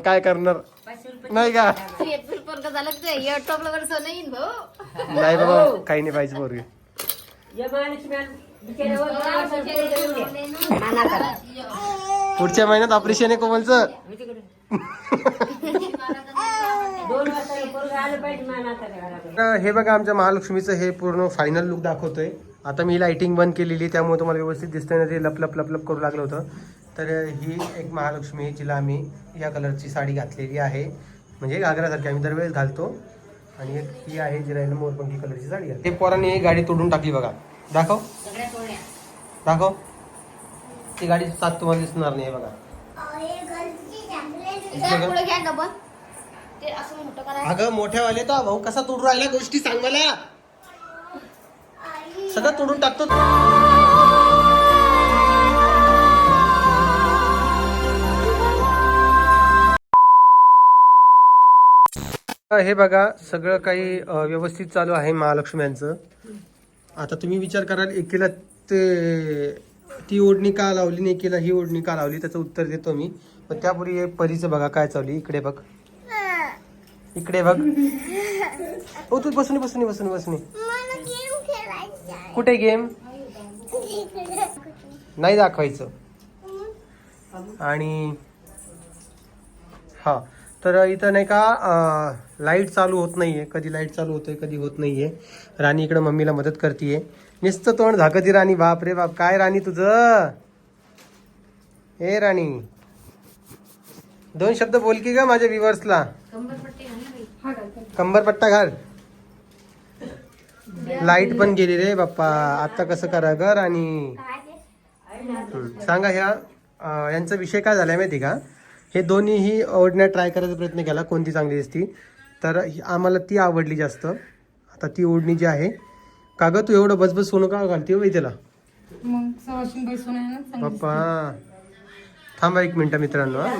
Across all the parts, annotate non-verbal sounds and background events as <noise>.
काय करणार? नाही का? नाही बाबा काही नाही पाहिजे पोरगी पुढच्या महिन्यात ऑपरेशन आहे कोमलचं. हे बघा आमच्या महालक्ष्मीचं हे पूर्ण फायनल लुक दाखवतोय. आता मी लाइटिंग बंद केलेली त्यामुळे तुम्हाला व्यवस्थित दिसतंय ना ते लप लप लप लप करू लागलं होतं. तर ही एक महालक्ष्मी जिला आम्ही या कलरची साडी घातलेली आहे. म्हणजे घागरासारखी आम्ही दरवेळेस घालतो. आणि एक ही आहे जिला याला मोरपंखी कलरची साडी घालते ते पोरांनी ही गाडी तोडून टाकली बघा. दाखव. दाखव. ती गाडी सात तुम्हाला दिसणार नाही बघा. जरा पुढे घ्या डबल ते असं मोठं करा अगं मोठ्यावाले तर भाऊ कसा तोडून राहिला गोष्टी सांग मला. सगळं तोडून टाकतो. हे बघा सगळं काही व्यवस्थित चालू आहे महालक्ष्म्यांचं आता तुम्ही विचार कराल एकीला ते ती ओढणी का लावली नाही एकीला ही ओढणी का लावली त्याचं उत्तर देतो मी. पण त्यापूर्वी हे परीचं बघा काय चालू. इकडे बघ. इकडे बघ. हो तू बसून बसून बसून बसून. कुठे गेम? नाही दाखवायचं. आणि हा. तर इथं नाही का लाइट चालू होत नाही आहे कधी लाइट चालू होतोय कधी होत नाही आहे राणी इकडं मम्मीला मदत करते नुसतं तोंड झाकती राणी बाप रे बाप. काय राणी तुझं? हे राणी. दोन शब्द बोल की का माझ्या व्हिवर्सला. कंबरपट्टा घाल. लाइट पण गेली रे बाप्पा. आता कसं करा ग आणि सांगा ह्या यांचा विषय काय झालाय माहिती का? हे दोन्हीही ओढण्यात ट्राय करायचा प्रयत्न केला. कोणती चांगली असती तर ही- आम्हाला ती आवडली जास्त. आता ती ओढणी जी आहे का ग तू एवढं बसबस सोनं का घालते त्याला आहे ना चांगली. बाप्पा थांबा एक मिनिट मित्रांनो हा.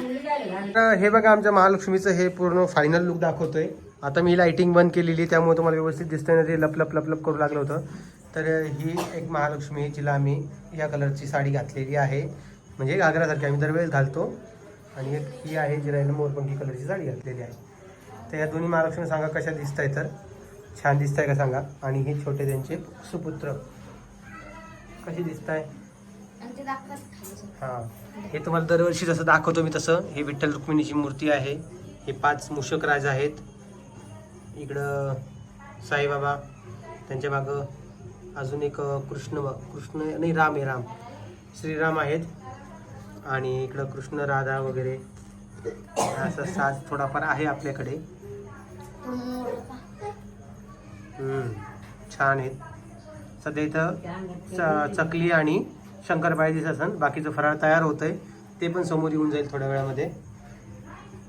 तर हे बघा आमच्या महालक्ष्मीचं हे पूर्ण फायनल लुक दाखवतोय. आता मी लाइटिंग बंद केलेली त्यामुळे तुम्हाला व्यवस्थित दिसतंय ना ते लप लप लप लप करू लागलं होतं. तर ही एक महालक्ष्मी जिला आम्ही या कलरची साडी घातलेली आहे. म्हणजे घागरासारखी आम्ही दरवेळेस घालतो. आणि एक ही आहे जिला याला मोरपंखी कलरची साडी घातलेली आहे. तर या दोन्ही महालक्ष्मी सांगा कशा दिसत आहे तर? छान दिसत आहे का सांगा? आणि हे छोटे त्यांचे सुपुत्र. कसे दिसत आहे. हा. हे तुम्हाला दरवर्षी जसं दाखवतो मी तसं. हे विठ्ठल रुक्मिणीची मूर्ती आहे. हे पाच मूषक राज आहेत. इकडं साईबाबा. त्यांच्या मागं अजून एक कृष्ण कृष्ण नाही राम आहे राम. श्रीराम आहेत. आणि इकडं कृष्ण राधा वगैरे असा साज थोडाफार आहे आपल्याकडे. छान आहेत. सध्या इथं च- चकली आणि शंकरपाळी दिसत असन. बाकीचं फराळ तयार होतंय. ते पण समोर येऊन जाईल थोड्या वेळामध्ये.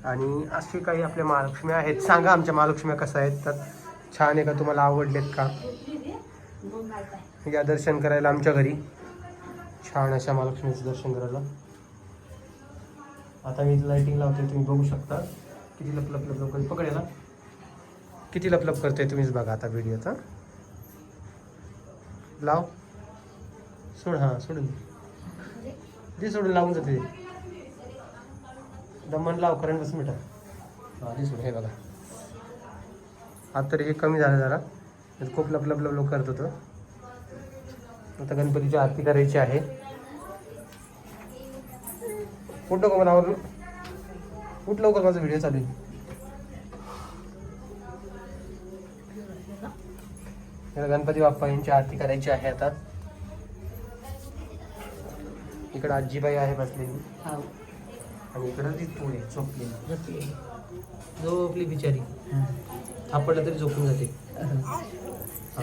आणि असे काही आपल्या महालक्ष्मी आहेत. सांगा आमच्या महालक्ष्म्या कशा आहेत. तर छान आहे का? तुम्हाला आवडलेत का? या दर्शन करायला आमच्या घरी. छान अशा महालक्ष्मीचं दर्शन करायला. आता मी लाइटिंग लावते तुम्ही बघू शकता. किती लप लप लप पकडे ना किती लपलप करते तुम्हीच बघा आता व्हिडिओचा लाव. सोड हां सोडून दे. सोडून लावून जाते. दमन लाव करंट बस मिठा हां दे सोडून हे बघा. आता तरी हे कमी झालं जरा. खूप लप लप लप करत होतं. आता गणपतीची आरती करायची आहे. उठ नको मला आवरून उठ लवकर माझा व्हिडिओ चालू आहे. गणपती बाप्पा यांची आरती करायची आहे आता. इकडे आजीबाई आहे बसलेली. आणि इकडं ती तू आहे झोपलेली झोपली बिचारी. थापडलं तरी झोपून जाते. हा.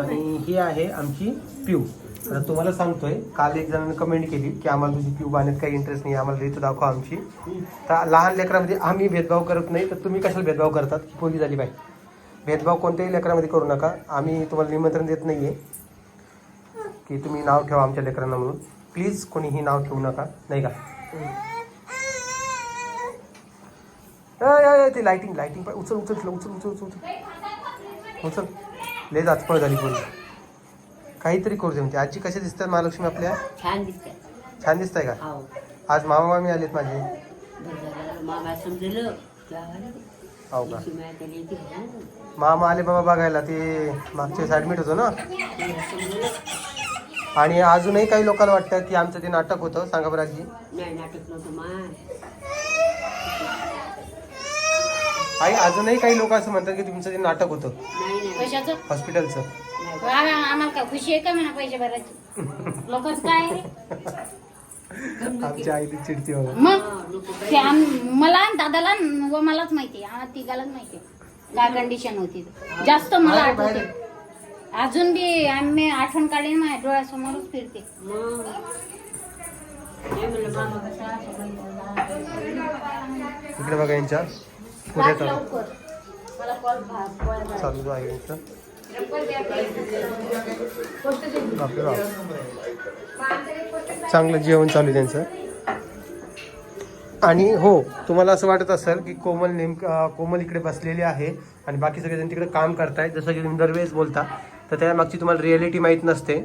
आणि ही आहे आमची पिऊ. तर तुम्हाला सांगतोय काल एक जणांनी कमेंट केली की आम्हाला तुझी क्यूब आणण्यात काही इंटरेस्ट नाही आम्हाला रेत दाखवा आमची. तर लहान लेकरामध्ये आम्ही भेदभाव करत नाही तर तुम्ही कशाला भेदभाव करतात? की पोली झाली बाई. भेदभाव कोणत्याही लेकरामध्ये करू नका. आम्ही तुम्हाला निमंत्रण देत नाही आहे की तुम्ही नाव ठेवा आमच्या लेकरांना म्हणून. प्लीज कोणीही नाव ठेवू नका. नाही का? ते लायटिंग लाइटिंग उचल उचल उचल उचल उचल उचल. उचल. लय जाचपळ झाली पूर्ण काहीतरी करू दे म्हणजे. आजी कशा दिसतात महालक्ष्मी आपल्या? छान दिसते छान दिसताय का? हो. आज मामा मामी आलेत माझे. मामा समजलं. हो का. मामा आले बाबा बघायला. ते मागच्या वेळेस ऍडमिट होतो ना? आणि अजूनही काही लोकांना वाटतं की आमचं ते नाटक होतं. सांगा बरं आजी. नाही नाटक नव्हतं माय. आई अजूनही काही लोक असं म्हणतात की तुमचं ते नाटक होतं. नाही नाही. पैशाचं हॉस्पिटलचं. आम्हाला काय खुशी आहे का म्हणा पैसे भरायचे? लोकच काय आई ती चिडती बघा मग ते आम- मला आणि दादाला न- व मलाच माहिती आम्हाला तिघालाच माहिती काय कंडिशन होती ते. जास्त मला आठवते. अजून बी आम्ही आठवण काढीन माझ्या डोळ्यासमोरच फिरते. मग नाही म्हणलं मामा कसा इकडे बघा यांच्या. पुढे लवकर मला कॉल भा- चालू आहे यांचं. चांगलं जेवण चालू आहे त्यांचं. आणि हो तुम्हाला असं वाटत असेल की कोमल नेमकं कोमल इकडे बसलेली आहे आणि बाकी सगळेजण तिकडे काम करतायत. जसं की तुम्ही दरवेळेस बोलता तर त्या मागची तुम्हाला रिॲलिटी माहीत नसते.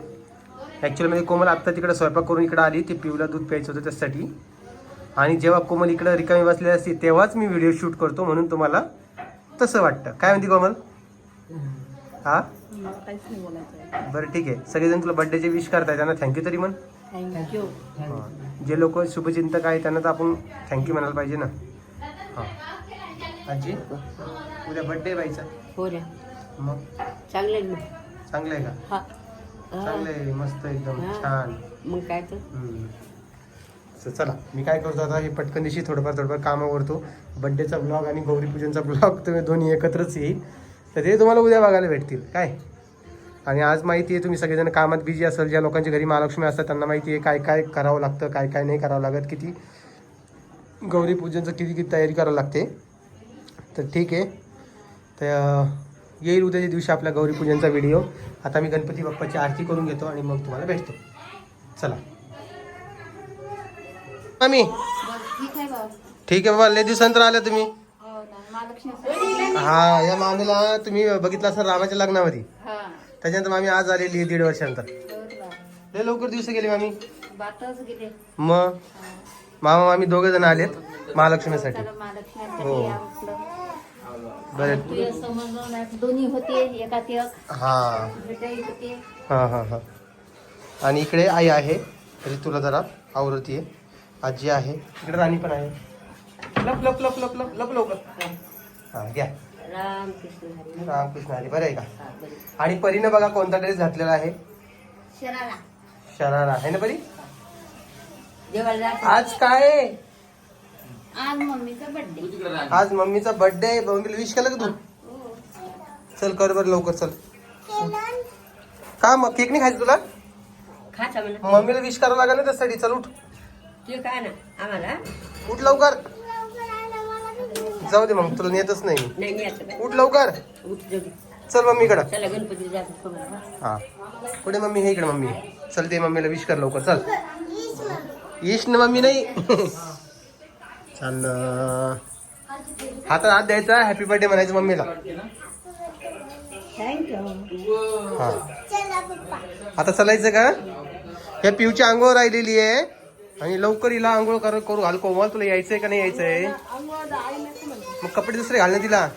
ॲक्च्युअलमध्ये कोमल आत्ता तिकडे स्वयंपाक करून इकडे आली ते पिवला दूध प्यायचं होतं त्यासाठी आणि जेव्हा कोमल इकडे रिकामी बसलेली असते तेव्हाच मी व्हिडिओ शूट करतो म्हणून तुम्हाला तसं वाटतं. काय म्हणते कोमल? हा? बरं ठीक आहे. सगळेजण तुला बर्थडेचे विश करताय त्यांना थँक्यू तरी म्हण. थँक्यू हा. जे लोक शुभचिंतक आहेत त्यांना तर आपण थँक्यू म्हणायला पाहिजे ना. हा. आजी उद्या बर्थडे बाईचा. हो रे. मग? चांगलं आहे चांगलं आहे का? हा. चांगलं आहे मस्त एकदम हा. छान. मग काय तर? हम्म. तर चला मी काय करतो आता हे पटकन दिवशी थोडंफार थोडंफार कामावरतो बड्डेचा ब्लॉग आणि गौरीपूजनचा ब्लॉग तुम्ही दोन्ही एकत्रच येईल. तर ते तुम्हाला उद्या बघायला भेटतील. काय? आणि आज माहिती आहे तुम्ही सगळेजण कामात बिझी असेल ज्या लोकांच्या घरी महालक्ष्मी असतात त्यांना माहिती आहे काय काय करावं लागतं काय काय नाही करावं लागत किती गौरीपूजनचं किती किती तयारी करावं लागते. तर ठीक आहे. तर येईल उद्याच्या दिवशी आपल्या गौरीपूजनचा व्हिडिओ आता मी गणपती बाप्पाची आरती करून घेतो आणि मग तुम्हाला भेटतो. चला. आम्ही ठीक आहे बाबा लय दिवसानंतर आल्या तुम्ही. हो या मामीला तुम्ही बघितलं असं रामाच्या लग्नामध्ये. त्याच्यानंतर मामी आज आलेली आहे दीड वर्षानंतर. लय लवकर दिवस गेले मामी. मग मामा मामी दोघे जण आलेत महालक्ष्मीसाठी. हो. बरं. दोन्ही होते एक. हा. हा हा हा. आणि इकडे आई आहे ऋतूला जरा आवृत्ती आहे. आजी आहे इकडे राणी पण आहे. लप लप लप लप लप लप लवकर. हा घ्या. राम कृष्ण हरी. रामकृष्ण हरी बरं आहे का? हा, बरं. आणि परीनं बघा कोणता ड्रेस घातलेला आहे? शरारा. शरारा आहे ना परी? जायचं. आज काय? आहे? आज मम्मीचा बर्थडे आज मम्मीचा बर्थडे आहे. मम्मीला विश केलं का तू? चल कर बरं लवकर चल. का मग केक नाही खायचं तुला? खाचा म्हणा. मम्मीला विश करावं लागेल ना त्यासाठी. चल उठ. ते काय ना आम्हाला? उठ लवकर. जाऊ दे मग तुला नेतच नाही. मी. उठ लवकर. उठ. चल मम्मीकडं चला गणपती हा. पुढे मम्मी हे इकडे मम्मी. चल ते मम्मीला विश कर लवकर. चल. ईश ना मम्मी नाही. चल हातात हात द्यायचा हॅपी बर्थडे म्हणायचं मम्मीला. थँक्यू हा. आता चालायचं का? या पिऊची आंघोळ राहिलेली आहे. आणि लवकर हिला आंघोळ कर करू घाल कोमल. तुला यायचंय का नाही यायचंय? मग कपडे दुसरे घाल ना तिला.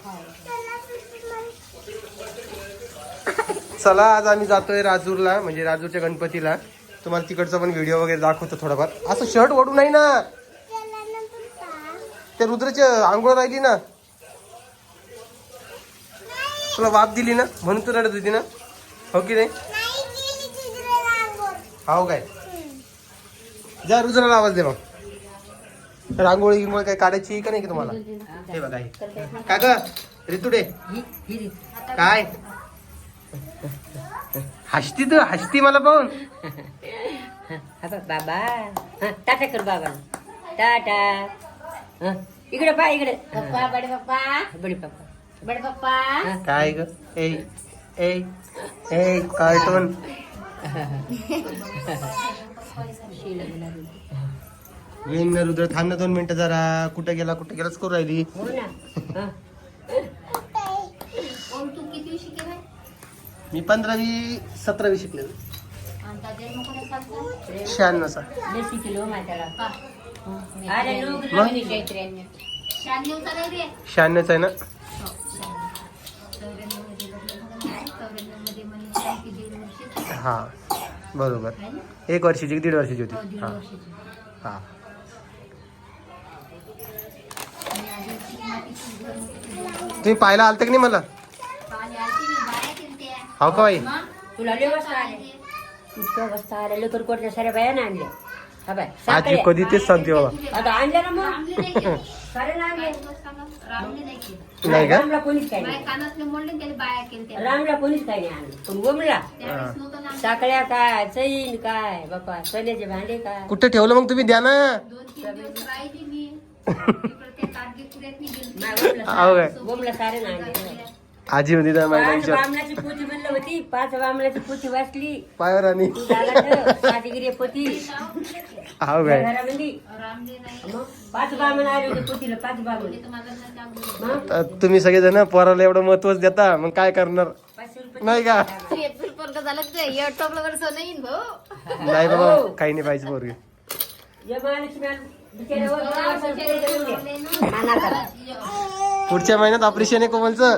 चला आज आम्ही जातोय राजूरला म्हणजे राजूरच्या गणपतीला. तुम्हाला तिकडचा पण व्हिडिओ वगैरे दाखवतो थोडाफार. असं शर्ट ओढू नाही ना. त्या रुद्रची आंघोळ राहिली ना. तुला वाप दिली ना म्हणून तू रडत होती ना. हो की नाही? हो काय? जा रुद्राला आवाज दे मग. रांगोळी गिंगोळी काय काढायची का नाही की तुम्हाला? हे बघा हे. काय ग? रितुडे काय? हसती तू हसती मला पाहून. हा बाबा टाटा कर बाबा. टाटा हा, इकडे पा इकडे. पप्पा बडे पप्पा. बडे पप्पा. बडे पप्पा. काय ग? ए ए ए कार्टून. <laughs> येईन ना रुद्र थांब ना दोन मिनिटं जरा. कुठे गेला कुठे गेलाच करू राहिली. हो ना. हा. कोण तू किती शिकेल मी पंधरावी सतरावी शिकलेलो. नको रे सांगता? माझ्याला. का अरे लोक शहाण्णवचा नाही रे. शहाण्णवच आहे ना? चौऱ्याण्णवमध्ये मनीषा आहे की दीड वर्षाची हा बरोबर एक वर्षाची की दीड वर्षाची हो, होती दीड हा. वर्षाची. हा आणि अजून ती मातीची घर होती. तुम्ही पाहायला आलतं की नाही मला. हो का बाई? तुला लय वाजता आले इतकं वाजता आले लवकर कोटल्या साऱ्या बाया आणल्या हा बाय आजी साखरे. कधी तेच सांगते बाबा आता आणल्या ना मग <laughs> रामले नाही केलं. सारे ना आणले रामले नाही केलं. नाही का रामला कोणीच काही बाया नाही. रामला कोणीच काही नाही आणलं पण गोमला. साखळ्या काय चैन काय बापा सोन्याचे भांडे काय कुठे ठेवलं मग तुम्ही द्या ना <laughs> हो काय सारे आजी होती त्या पाच महिन्यांच्या बामणाची पोथी म्हणलं होती. पाच बामणाची वाचली. पायावर आणि साधीगिरी हो काय घरामध्ये. मग पाच बामण आले होते पोथीला पाच बामण. तर मला नाही लागलं. मग? तर तुम्ही सगळेजण पोराला एवढं महत्वच देता मग काय करणार? पाचशे रुपये. नाही का? झालं तर ये टोपलं वर सोनं येईन भाऊ. नाही बाबा काही नाही पाहिजे पोरगी. जे महालक्ष्मी आली, पुढच्या महिन्यात ऑपरेशन आहे कोमलचं?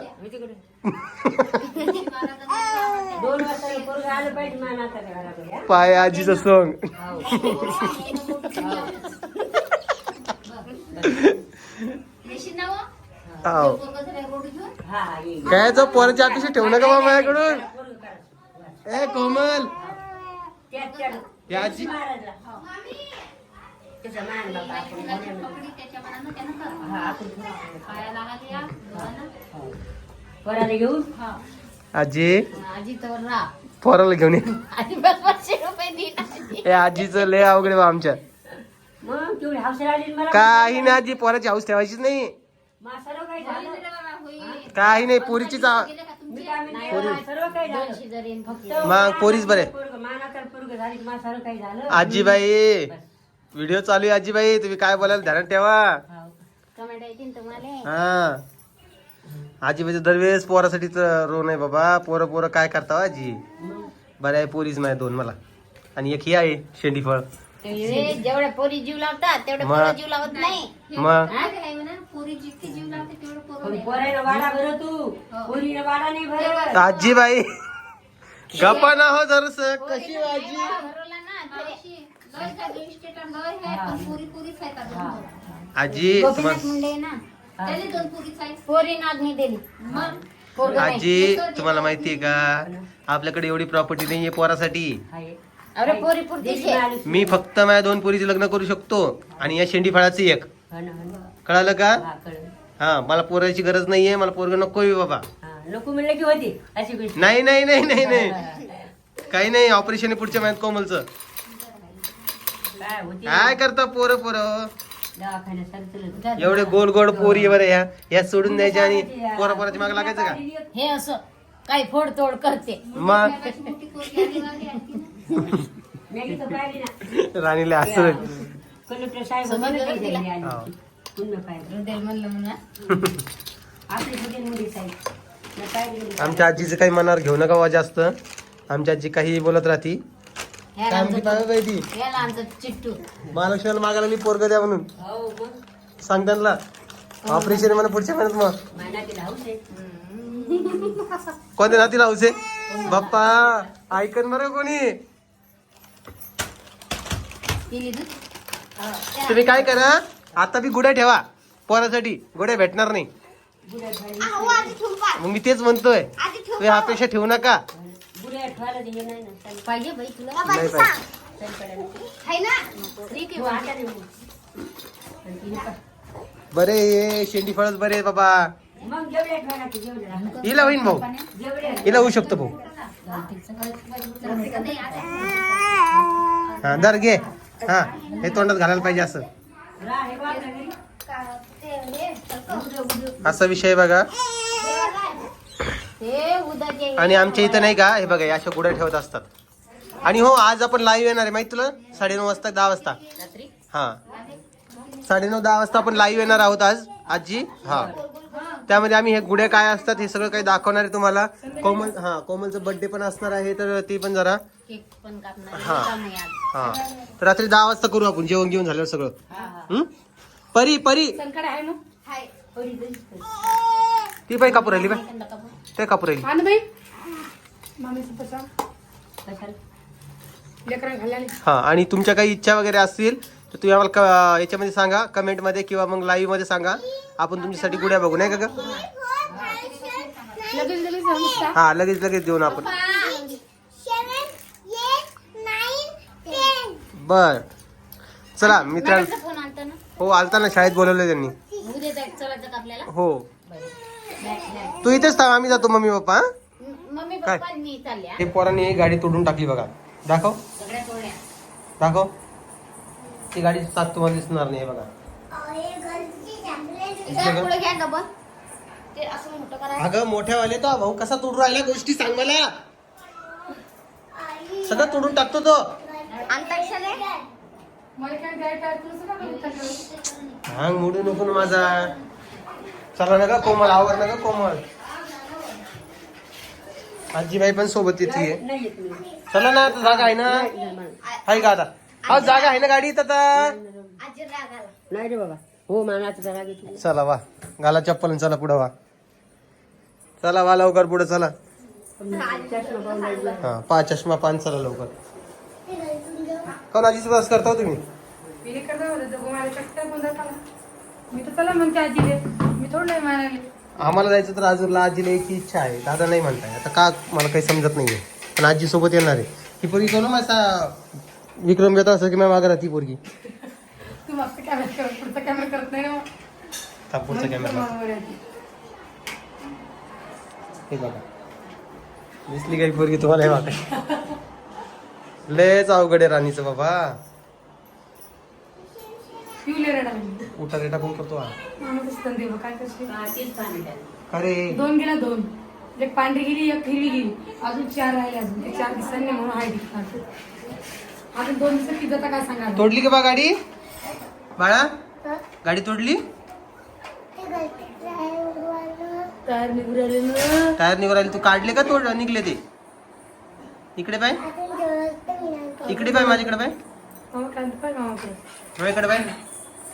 पाय आजीचं सोंग. काय जो पोराची अपेक्षा ठेवू नका बाबा माझ्याकडून. ए कोमल आजी आपण. पकडी त्याच्या मनानं त्यानं कर. हा, आपण घेऊन येऊ. पायाला आली या, दोघांना. पोराला घेऊन हा. आजी आजी तर. पोराला घेऊन ये आजी बस पाचशे रुपये देईन आजी. ए आजीचं लय अवघड आहे बा आमच्या मग तेवढी हौसला आली ना मला काही नाही आजी पोराची हाऊस ठेवायचीच नाही सर्व काही झालं होईल रे बाबा, होईल. काही नाही पोरीचीच आ- गेले का मी तुमचे? काय म्हणते, सर्व काही झालं दोनशे जरी येईन फक्त. मग पोरीच बरे पोरगं, मानाचं पोरगं झाली की माझं सर्व काही झालं आजीबाई व्हिडिओ चालू आहे आजीबाई तुम्ही काय बोलायला ध्यानात ठेवा. येतील तुम्हाला. हा. आजीबाईचं दरवेळेस पोरासाठीच रोन आहे बाबा. पोरं पोरं काय करता हो आजी बरं आहे पोरीच माझ्या दोन मला. आणि एक ही आहे शेंडी फळ. रे, जेवढ्या पोरी जीव लावतात तेवढे मग. पोरं जीव लावत नाही. मग? हा, काय म्हणा, पोरी जितकी जीव लावते तेवढं पोरं पण नाही. पोरायला वाडा भर तू. पोरीला वाडा नाही भरत आजीबाई गप्पा ना हो जरस. कशी आजी? भरवला ना, तरी आजी गोपीनाथ तुम्हाला मुंडे आहे ना. पोरी दिली. पोरगं नाही. आजी तुम्हाला माहितीये का? आपल्याकडे एवढी प्रॉपर्टी नाहीये पोरासाठी. अरे पोरी पुरतीच. मी फक्त माझ्या दोन पोरीचे लग्न करू शकतो आणि या शेंडी फळाचं एक. कळालं का? हा, कळलं. हा मला पोराची गरज नाहीये मला पोरग नकोय बाबा. हा, नको म्हणलं की होती अशी गोष्ट. नाही नाही नाही नाही नाही. काही नाही ऑपरेशन आहे पुढच्या महिन्यात कोमलचं. काय होती? काय करता पोरं पोरं? दवाखान्यात सरचलं. एवढे गोल गोल पोरी बरं या. या सोडून द्यायच्या आणि पोरा पोराची माग लागायचं का? हे असं काही फोडतोड करते. मग मॅगी तर पाहिली ना. राणीला असं. कलेक्टर साहेब होते ना ते घरी आले. हो. पुन्हा पाहिलं. हृदय म्हणलं <laughs> आपली मुली साहेब पाहिली. आमच्या आजीचं काही मनावर घेऊ नका वा जास्त. आमची आजी काही बोलत राहती. काय म्हणते ती? ह्याला आमचं चिट्टू. महालक्ष्मीला मागायला मी पोरग द्या म्हणून. हो मग सांग त्यांना. ऑपरेशन म्हणा पुढच्या महिन्यात मग. आहे. कोणत्या नातीला हौसे बाप्पा ऐकन बरं कोणी. तिने दूध तुम्ही काय करा आता बी गुड्या ठेवा. पोरासाठी गुड्या भेटणार नाही. मग मी तेच म्हणतोय. तुम्ही अपेक्षा ठेवू नका. बुड्या ठेवायला दिले नाही ना. चालेल. पाहिजे बाई तुला. नाही पाहिजे. चालेल पडायला. आहे. ना? ठीक तू आहे आता दे मग. आणि तिने पा- बरे ये शेंडी फळच बरे बाबा. मग जेवढ्या ठेवायला ते जेवढ्या हिला होईन भाऊ. जेवढ्या हिला होऊ शकतो भाऊ. हा दर घे. हा हे तोंडात घालायला पाहिजे असं. राह हे. असा विषय बघा. हे आणि आमच्या इथं नाही का? हे बघा या अशा गुड्या ठेवत असतात. आणि हो आज आपण लाईव्ह येणार आहे माहिती तुला? साडेनऊ वाजता दहा वाजता. हा. साडेनऊ दहा वाजता आपण लाईव्ह येणार आहोत आज आजी. हा. त्यामध्ये आम्ही हे गुड्या काय असतात हे सगळं काही दाखवणार आहे तुम्हाला. कोमल हा कोमलचं बर्थडे पण असणार आहे तर ते पण जरा केक पण कापणार हा. हा. तर रात्री दहा वाजता करू आपण जेवण घेऊन झाल्यावर सगळं? परी परी. ती बाई कापूर राहिली बाई. ते कापूर राहिली. आण बाई. मामीचं पचा कशाला? लेकरा घालायला. हा आणि तुमच्या काही इच्छा वगैरे असतील तर तुम्ही आम्हाला क- याच्यामध्ये सांगा कमेंटमध्ये किंवा मग लाईव्हमध्ये सांगा. आपण तुमच्यासाठी गुड्या बघू नाही का ग? लगेच लगेच हा लगेच लगेच देऊन आपण. बर. चला मित्रांनो मॅडमचा फोन आलता ना. हो आलता ना शाळेत बोलवलं त्यांनी. उद्या जायचं चलायचं का आपल्याला. हो. तू इथेच थांब आम्ही जातो मम्मी पप्पा हं? मम्मी काय? पप्पा आणि मी चालल्या. हे पोरांनी गाडी तोडून टाकली बघा. दाखव. सगळ्या दाखव. ती गाडी सात तुम्हाला दिसणार नाही हे बघा. जरा पुढे घ्या गं बघ. ते असं मोठं करा अगं मोठ्यावाले तो. भाऊ कसा तोडून राहिला गोष्टी सांग मला. सगळं तोडून टाकतो तो. अंताक्षरी मला काय द्यायचं तुला सगळं बघितलं भांग मोडू नको ना माझा. चला ना का कोमल आवर ना का कोमल. आजीबाई पण सोबत येते. चला ना आता जागा आहे ना? आहे का आता? हा जागा आहे ना गाडीत आता? आजी राग आला नाही रे बाबा. हो मला चला वा घाला चप्पल चला पुढं वा. चला वा लवकर पुढे चला. हा पाच चष्मा पान चला लवकर. कोण आजी बस करता हो तुम्ही? मी तर चला म्हणते आजीले. थोडं नाही म्हणाले आम्हाला जायचं तर आजूरला आजीला एक इच्छा आहे. दादा नाही म्हणताय. आता का मला काही समजत नाहीये. पण आजी सोबत येणार आहे. ही पोरगी कोण माझा विक्रम घेता असं की मी मागे राहती पोरगी. तू मागचा कॅमेरा कर पुढचा कॅमेरा करत नाही ना मग. पुढचा कॅमेरा. हे बघा. दिसली काही पोरगी तुम्हाला हे बघा लयच अवघड आहे राणीचं बाबा. पिवले रडायला उठा रेटा कोण करतो हा? माणूस काय हा, तीच पाणी. अरे. दोन गेला दोन. एक पांढरी गेली एक हिरवी गेली. अजून चार राहिले अजून. ते चार दिवसांनी म्हणून हाय दिसतात अजून दोन दिवसात किती जाता काय सांगा तोडली का बा गाडी? बाळा गाडी तोडली? तयार निघून राहिले ना. टायर निघून राहिली. तू काढले का तोड? निघले ते. इकडे पाय. इकडे पाय माझ्याकडे पाय. मामा कांदा पाय मामाकडे. माझ्याकडे पाय.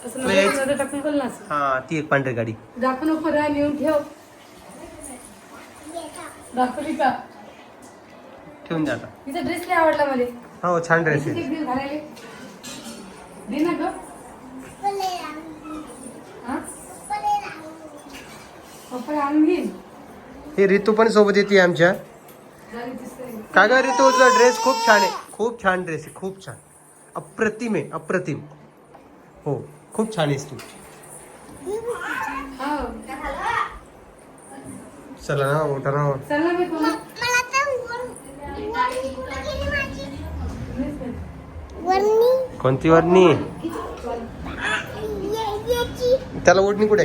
असं टाकून असं. हा ती एक पांढरी गाडी. दाखवू नको राह नेऊन ठेव. दाखवली का ठेवून द्या आता. तिचा ड्रेस नाही आवडला मला. हो छान ड्रेस आहे. घालायले दे ना ग. हा? पप्पा आणून घेईन. ही रितू पण सोबत येते आमच्या. झाली दिसतंय. का ग रितूचा ड्रेस खूप छान आहे. खूप छान ड्रेस आहे खूप छान. अप्रतिम आहे अप्रतिम. हो. खूप छान आहेस तू. हो. चला ना मोठा ना. कोणती वरणी? त्याला ओढणी कुठे?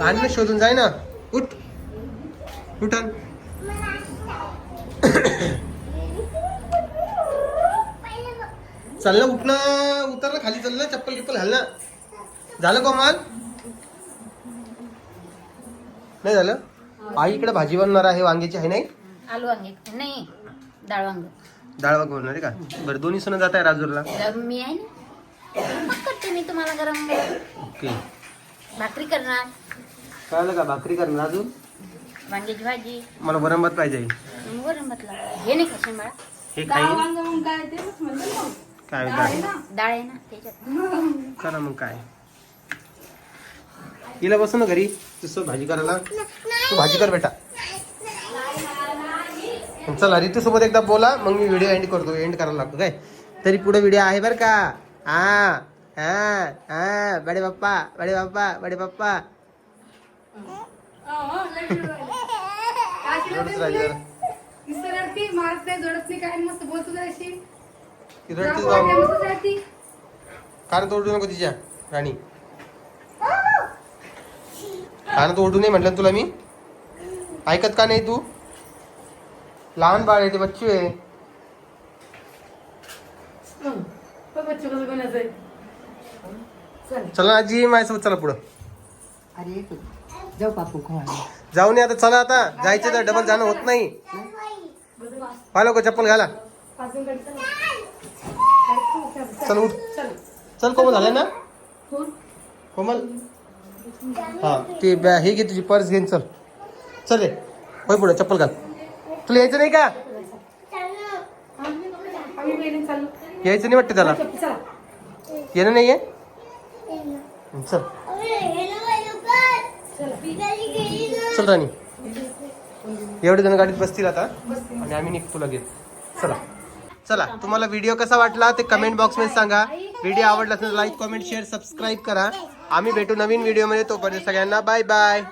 आण ना. शोधून जाय ना. उठ. उठ आण. चल ना उठ ना उतर ना खाली चल ना चप्पल गिप्पल घाल ना. झालं कोमल नाही झालं? आई इकडे भाजी बनणार आहे वांग्याची आहे नाही? आलू वांगे. नाही डाळ वांग. डाळ वांग बनणार आहे का? बरं दोन्ही सुना जात आहे राजूरला. तर मी आहे ना. मग करते मी तुम्हाला गरम ओके. भाकरी करणार. कळलं का भाकरी करणार राजू वांग्याची भाजी. मला वरण भात पाहिजे. वरण हे नाही खाशील बाळा. हे खाईल. वांग काय म्हणलं ना काय डाळ आहे डाळ ना? डाळ आहे ना त्याच्यात. करा मग काय. हिला बसू ना घरी. तसं भाजी करायला. तू भाजी कर बेटा. चला रितू सोबत एकदा बोला. मग मी व्हिडिओ एंड करतो. एंड करायला लागतो. काय? तरी पुढे व्हिडिओ आहे बरं का? हा हा हा. बडे बाप्पा बडे बाप्पा बडे बाप्पा. जोडत नाही, काय मस्त बोलतो. ती. रडती. कान तोडू नको तिच्या राणी. कान तोडू नाही म्हटलं तुला मी. ऐकत का नाही तू? लहान बाळ आहे ते बच्चू आहे. हं. चल. चला आजी माझ्यासोबत चला पुढं. अरे तू. जाऊ पापू जाऊन या आता चला आता. जायचं तर डबल जाणं होत नाही. पाहिलं का चप्पल घाला. चल उठ. चल कोमल झालं ना? कोमल? हा ते बॅ- हे घे तुझी पर्स घेऊन चल. चल रे होय पुढे चप्पल घाल. तुला यायचं नाही का? यायचं नाही वाटतं त्याला? येणं नाही आहे चल. चल राणी. एवढे जण गाडीत बसतील आता आणि आम्ही निघतो लगेच. चला. चला तुम्हाला व्हिडिओ कसा वाटला ते कमेंट बॉक्समध्ये सांगा. व्हिडिओ आवडला असेल लाईक कमेंट शेअर सबस्क्राईब करा. आम्ही भेटू नवीन व्हिडिओमध्ये तोपर्यंत सगळ्यांना बाय बाय